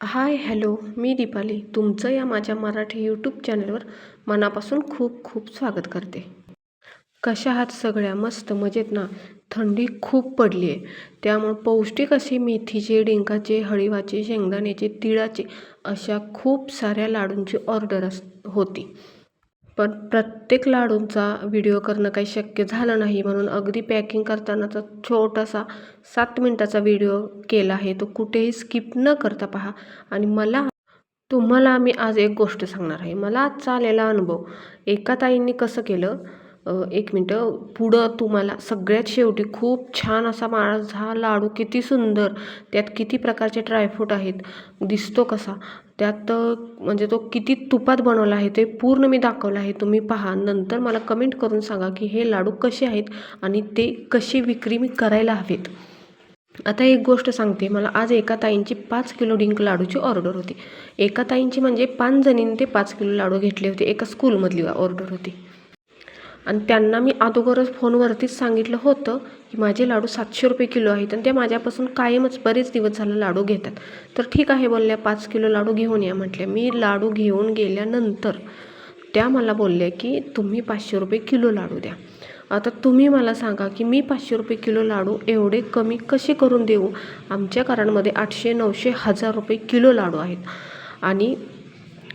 Hi hello मी दीपाली. तुमचं या माझ्या मराठी यूट्यूब चॅनलवर मनापासून खूप खूप स्वागत करते. कशा आहात सगळ्या? मस्त मजेत ना? थंडी खूप पडली आहे त्यामुळं पौष्टिक असे मेथीचे डिंकाचे हळीवाचे शेंगदाण्याचे तिळाचे अशा खूप साऱ्या लाडूंची ऑर्डर अस होती. पण प्रत्येक लाडूंचा व्हिडिओ करणं काही शक्य झालं नाही म्हणून अगदी पॅकिंग करतानाचा छोटासा सात मिनटाचा व्हिडिओ केला आहे. तो कुठेही स्किप न करता पहा. आणि मला तुम्हाला मी आज एक गोष्ट सांगणार आहे. मला आजचा आलेला अनुभव. एका ताईंनी कसं केलं? एक मिनटं. पुढं तुम्हाला सगळ्यात शेवटी खूप छान असा माझा लाडू किती सुंदर त्यात किती प्रकारचे ड्रायफ्रूट आहेत दिसतो कसा? त्यात म्हणजे तो किती तुपात बनवला आहे ते पूर्ण मी दाखवलं आहे. तुम्ही पहा. नंतर मला कमेंट करून सांगा की हे लाडू कसे आहेत आणि ते कशी विक्री मी करायला हवेत. आता एक गोष्ट सांगते. मला आज एका ताईंची पाच किलो डिंक लाडूची ऑर्डर होती. एका ताईंची म्हणजे पाच जणींनी ते पाच किलो लाडू घेतले होते. एका स्कूलमधली ऑर्डर होती. आणि त्यांना मी अगोदरच फोनवरतीच सांगितलं होतं की माझे लाडू सातशे रुपये किलो आहेत आणि ते माझ्यापासून कायमच बरेच दिवस झालं लाडू घेतात. तर ठीक आहे बोलल्या पाच किलो लाडू घेऊन या म्हटल्या. मी लाडू घेऊन गेल्यानंतर त्या मला बोलल्या की तुम्ही पाचशे रुपये किलो लाडू द्या. आता तुम्ही मला सांगा की मी पाचशे रुपये किलो लाडू एवढे कमी कसे करून देऊ? आमच्या घरांमध्ये आठशे नऊशे हजार रुपये किलो लाडू आहेत. आणि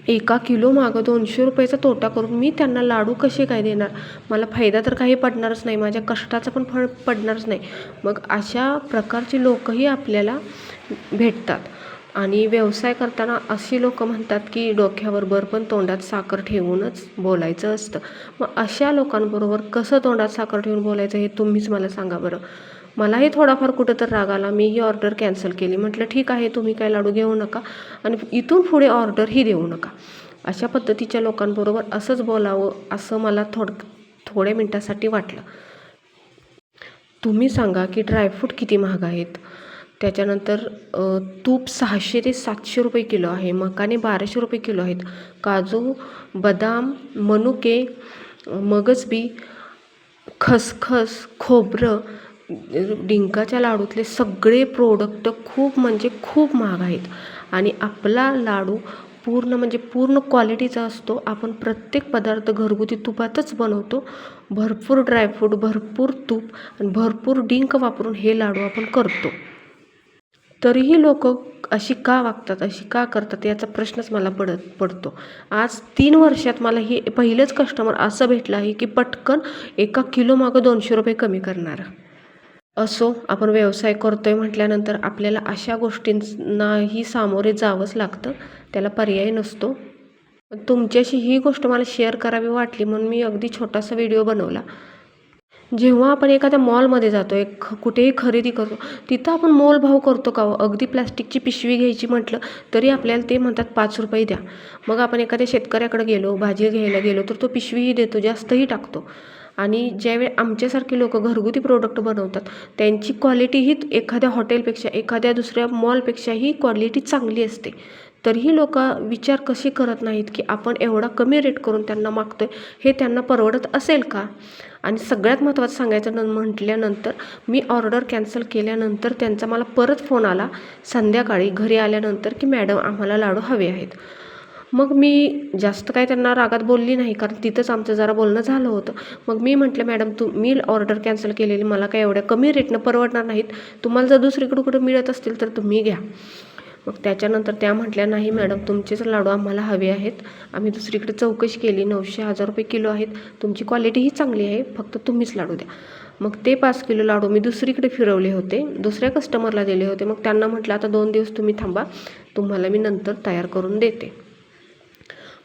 एका किलो मागं दोनशे रुपयाचा तोटा करून मी त्यांना लाडू कसे काय देणार? मला फायदा तर काही पडणारच नाही माझ्या कष्टाचं पण फळ पडणारच नाही. मग अशा प्रकारची लोकही आपल्याला भेटतात. आणि व्यवसाय करताना अशी लोक म्हणतात की डोक्यावर बर पण तोंडात साखर ठेवूनच बोलायचं असतं. मग अशा लोकांबरोबर कसं तोंडात साखर ठेवून बोलायचं हे तुम्हीच मला सांगा बरं. मलाही थोडाफार कुठं तर राग आला. मी ही ऑर्डर कॅन्सल केली. म्हटलं ठीक आहे तुम्ही काय लाडू घेऊ नका आणि इथून पुढे ऑर्डरही देऊ नका. अशा पद्धतीच्या लोकांबरोबर असंच बोलावं असं मला थोड थोड्या मिनटासाठी वाटलं. तुम्ही सांगा की ड्रायफ्रूट किती महाग आहेत? त्याच्यानंतर तूप सहाशे ते सातशे रुपये किलो आहे. मकाने बाराशे रुपये किलो आहेत. काजू बदाम मनुके मगजबी खसखस खोबरं डिंकाच्या लाडूतले सगळे प्रोडक्ट खूप म्हणजे खूप महाग आहेत. आणि आपला लाडू पूर्ण म्हणजे पूर्ण क्वालिटीचा असतो. आपण प्रत्येक पदार्थ घरगुती तुपातच बनवतो. भरपूर ड्रायफ्रूट भरपूर तूप आणि भरपूर डिंक वापरून हे लाडू आपण करतो. तरीही लोक अशी का वागतात अशी का करतात याचा प्रश्नच मला पडत पडतो. आज तीन वर्षात मला हे पहिलंच कस्टमर असं भेटलं आहे की पटकन एका किलोमागं दोनशे रुपये कमी करणार. असो आपण व्यवसाय करतो आहे म्हटल्यानंतर आपल्याला अशा गोष्टींनाही सामोरे जावंच लागतं. त्याला पर्याय नसतो. तुमच्याशी ही गोष्ट मला शेअर करावी वाटली म्हणून मी अगदी छोटासा व्हिडिओ बनवला. जेव्हा आपण एखाद्या मॉलमध्ये जातो एक कुठेही खरेदी करतो तिथं आपण मोलभाव करतो का हो? अगदी प्लॅस्टिकची पिशवी घ्यायची म्हटलं तरी आपल्याला ते म्हणतात पाच रुपये द्या. मग आपण एखाद्या शेतकऱ्याकडे गेलो भाजी घ्यायला गेलो तर तो पिशवीही देतो जास्तही टाकतो. आणि ज्यावेळी आमच्यासारखे लोक घरगुती प्रोडक्ट बनवतात त्यांची क्वालिटी ही एखाद्या हॉटेलपेक्षा एखाद्या दुसऱ्या मॉलपेक्षाही क्वालिटी चांगली असते. तरीही लोक विचार कसे करत नाहीत की आपण एवढा कमी रेट करून त्यांना मागतोय हे त्यांना परवडत असेल का? आणि सगळ्यात महत्त्वाचं सांगायचं न म्हटल्यानंतर मी ऑर्डर कॅन्सल केल्यानंतर त्यांचा मला परत फोन आला संध्याकाळी घरी आल्यानंतर की मॅडम आम्हाला लाडू हवे आहेत. मग मी जास्त काय त्यांना रागात बोलली नाही कारण तिथंच आमचं जरा बोलणं झालं होतं. मग मी म्हटलं मॅडम तू मी ऑर्डर कॅन्सल केलेली मला काय एवढ्या कमी रेटनं परवडणार नाहीत. तुम्हाला जर दुसरीकडं कुठं मिळत असतील तर तुम्ही घ्या. मग त्याच्यानंतर त्या म्हटल्या नाही मॅडम तुमचेच लाडू आम्हाला हवे आहेत. आम्ही दुसरीकडे चौकशी केली नऊशे हजार रुपये किलो आहेत. तुमची क्वालिटीही चांगली आहे फक्त तुम्हीच लाडू द्या. मग ते पाच किलो लाडू मी दुसरीकडे फिरवले होते दुसऱ्या कस्टमरला दिले होते. मग त्यांना म्हटलं आता दोन दिवस तुम्ही थांबा तुम्हाला मी नंतर तयार करून देते.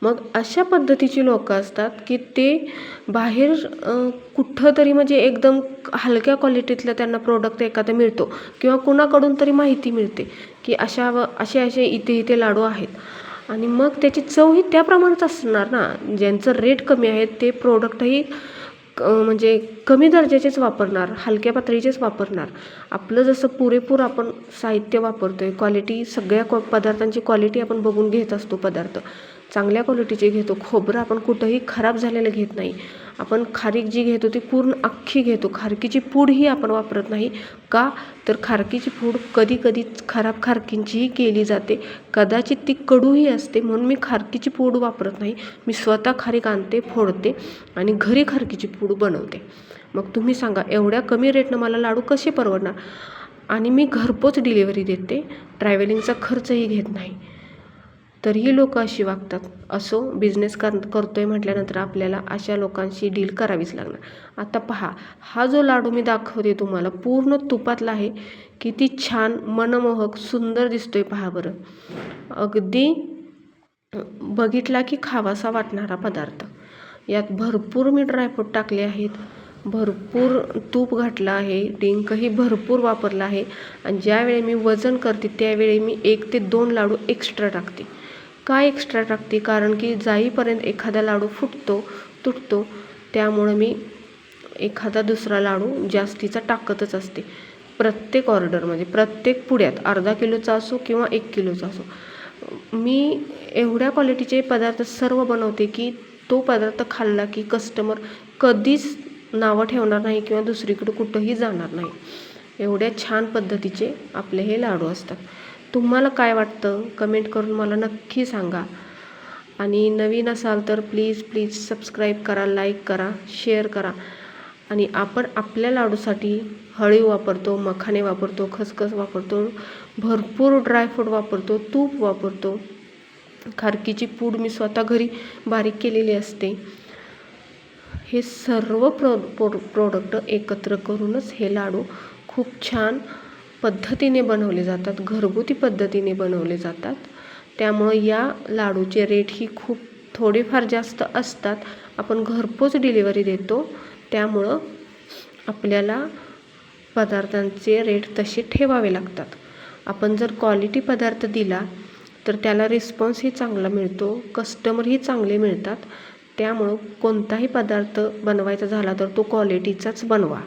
मग अशा पद्धतीची लोकं असतात की ते बाहेर कुठं तरी म्हणजे एकदम हलक्या क्वालिटीतलं त्यांना प्रोडक्ट एखादा मिळतो किंवा कुणाकडून तरी माहिती मिळते की अशा व असे असे इथे इथे लाडू आहेत. आणि मग त्याची चवही त्याप्रमाणेच असणार ना. ज्यांचं रेट कमी आहे ते प्रोडक्टही क- म्हणजे कमी दर्जाचेच वापरणार हलक्या पातळीचेच वापरणार. आपलं जसं पुरेपूर आपण साहित्य वापरतो आहे क्वालिटी सगळ्या क्वा पदार्थांची क्वालिटी आपण बघून घेत असतो पदार्थ. चांगल्या क्वालिटीचे घेतो. खोबरं आपण कुठंही खराब झालेलं घेत नाही. आपण खारीक जी घेतो ती पूर्ण अख्खी घेतो. खारकीची पूडही आपण वापरत नाही. का? तर खारकीची पूड कधी कधी खराब खारकींचीही केली जाते. कदाचित ती कडूही असते. म्हणून मी खारकीची पूड वापरत नाही. मी स्वतः खारीक आणते फोडते आणि घरी खारकीची पूड बनवते. मग तुम्ही सांगा एवढ्या कमी रेटनं मला लाडू कसे परवडणार? आणि मी घरपोच डिलिव्हरी देते. ट्रॅव्हलिंगचा खर्चही घेत नाही. तरीही लोक अशी वागतात. असो बिझनेस कर करतो आहे म्हटल्यानंतर आपल्याला अशा लोकांशी डील करावीच लागणार. आता पहा हा जो लाडू मी दाखवते तुम्हाला पूर्ण तुपातला आहे. किती छान मनमोहक सुंदर दिसतोय पहा बरं. अगदी बघितला की खावासा वाटणारा पदार्थ. यात भरपूर मी ड्रायफ्रूट टाकले आहेत. भरपूर तूप घातलं आहे. डिंकही भरपूर वापरला आहे. आणि ज्यावेळी मी वजन करते त्यावेळी मी एक ते दोन लाडू एक्स्ट्रा टाकते. का एक्स्ट्रा टाकते? कारण की जाईपर्यंत एखादा लाडू फुटतो तुटतो त्यामुळं मी एखादा दुसरा लाडू जास्तीचा टाकतच असते. प्रत्येक ऑर्डरमध्ये प्रत्येक पुड्यात अर्धा किलोचा असो किंवा एक किलोचा असो मी एवढ्या क्वालिटीचे पदार्थ सर्व बनवते की तो पदार्थ खाल्ला की कस्टमर कधीच नावं ठेवणार नाही किंवा दुसरीकडे कुठंही जाणार नाही. एवढ्या छान पद्धतीचे आपले हे लाडू असतात. तुम्हाला काय वाटतं? कमेंट करून मला नक्की सांगा. आणि नवीन असाल तर प्लीज प्लीज सबस्क्राईब करा लाईक करा शेअर करा. आणि आपण आपल्या लाडूसाठी हळी वापरतो मखाने वापरतो खसखस वापरतो भरपूर ड्रायफ्रूट वापरतो तूप वापरतो. खारकीची पूड मी स्वतः घरी बारीक केलेली असते. हे सर्व प्रो प्रो प्रोडक्ट एकत्र करूनच हे लाडू खूप छान पद्धतीने बनवले जातात घरगुती पद्धतीने बनवले जातात. त्यामुळं या लाडूचे रेट ही खूप थोडेफार जास्त असतात. आपण घरपोच डिलिव्हरी देतो. त्यामुळं आपल्याला पदार्थांचे रेट तसे ठेवावे लागतात. आपण जर क्वालिटी पदार्थ दिला तर त्याला रिस्पॉन्सही चांगला मिळतो कस्टमरही चांगले मिळतात. त्यामुळं कोणताही पदार्थ बनवायचा झाला तर तो क्वालिटीचाच बनवा.